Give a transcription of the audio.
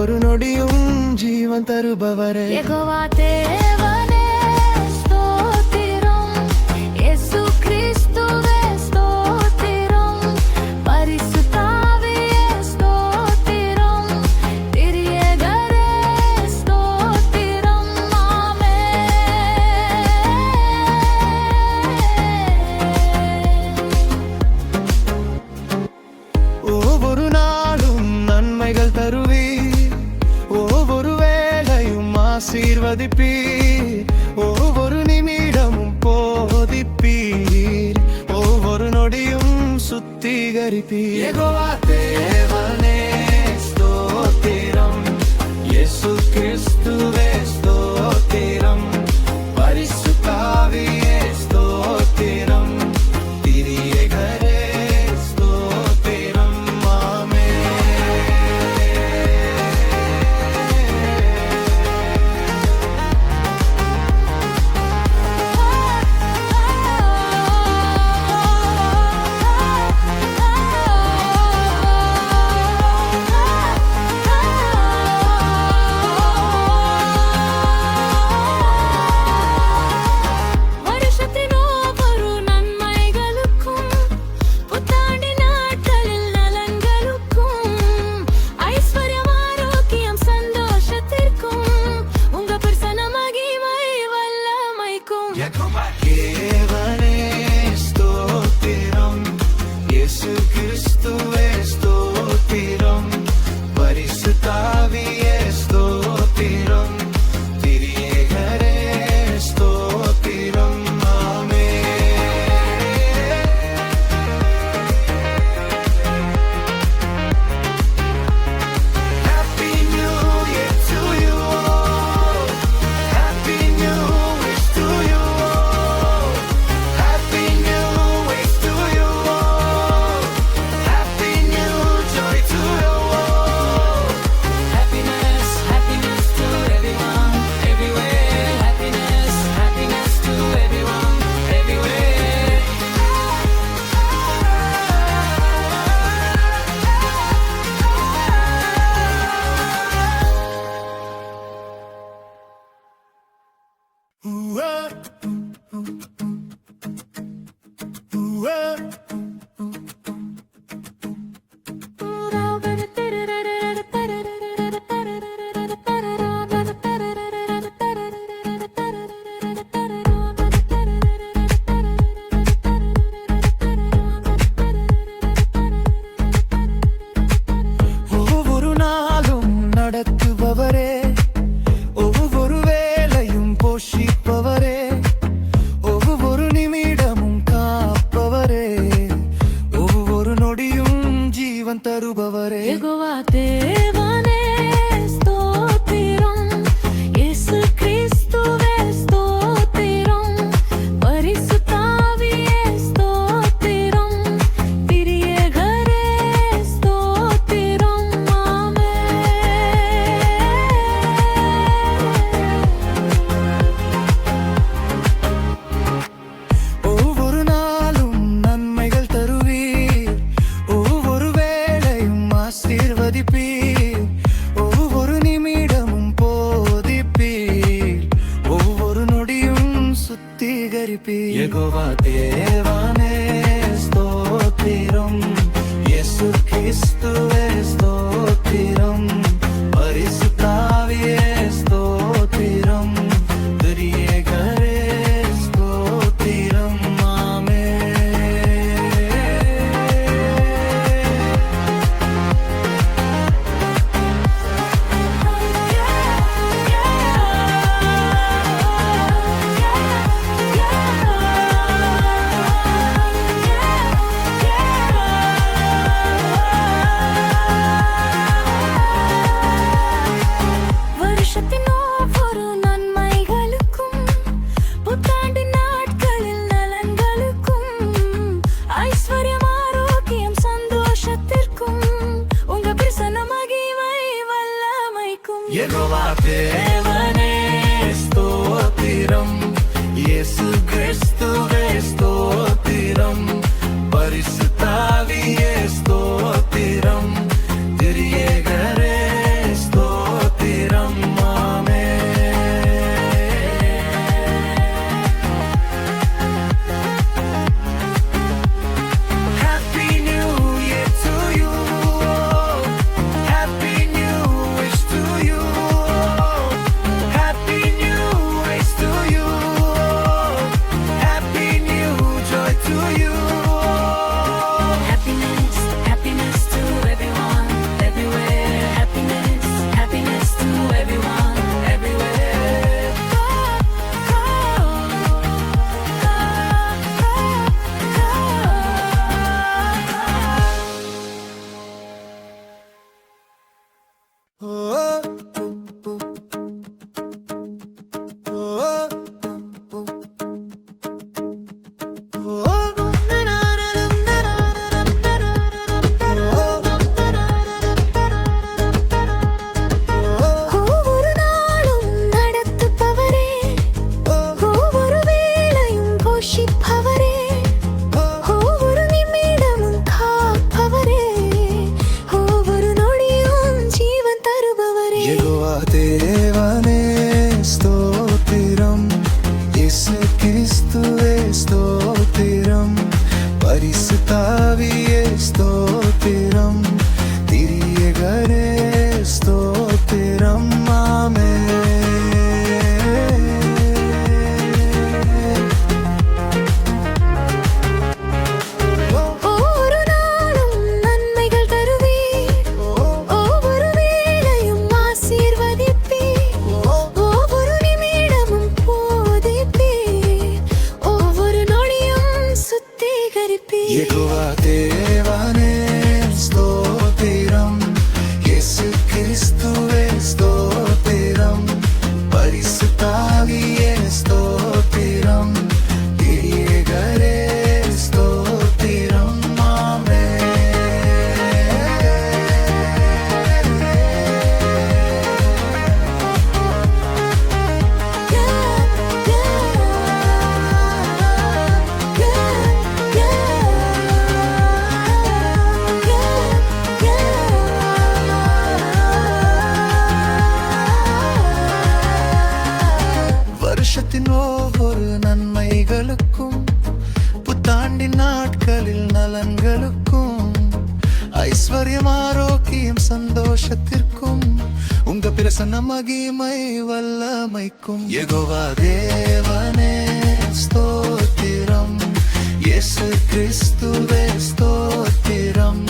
ஒரு நொடியும் ஜீவன் தருபவரே. தேவா Его. Єгова you. Devo நடிப்பி எகோவா தேவானே ஸ்தோத்திரம். இயேசு கிறிஸ்துவே ஸ்தோத்திரம். hierro bate. गरे நலன்களுக்கும் ஐஸ்வர்யம் ஆரோக்கியம் சந்தோஷத்திற்கும் உங்க பிரசன்ன மகிமை வல்லமைக்கும். எகோவா தேவனே ஸ்தோத்திரம். இயேசு கிறிஸ்துவே ஸ்தோத்திரம்.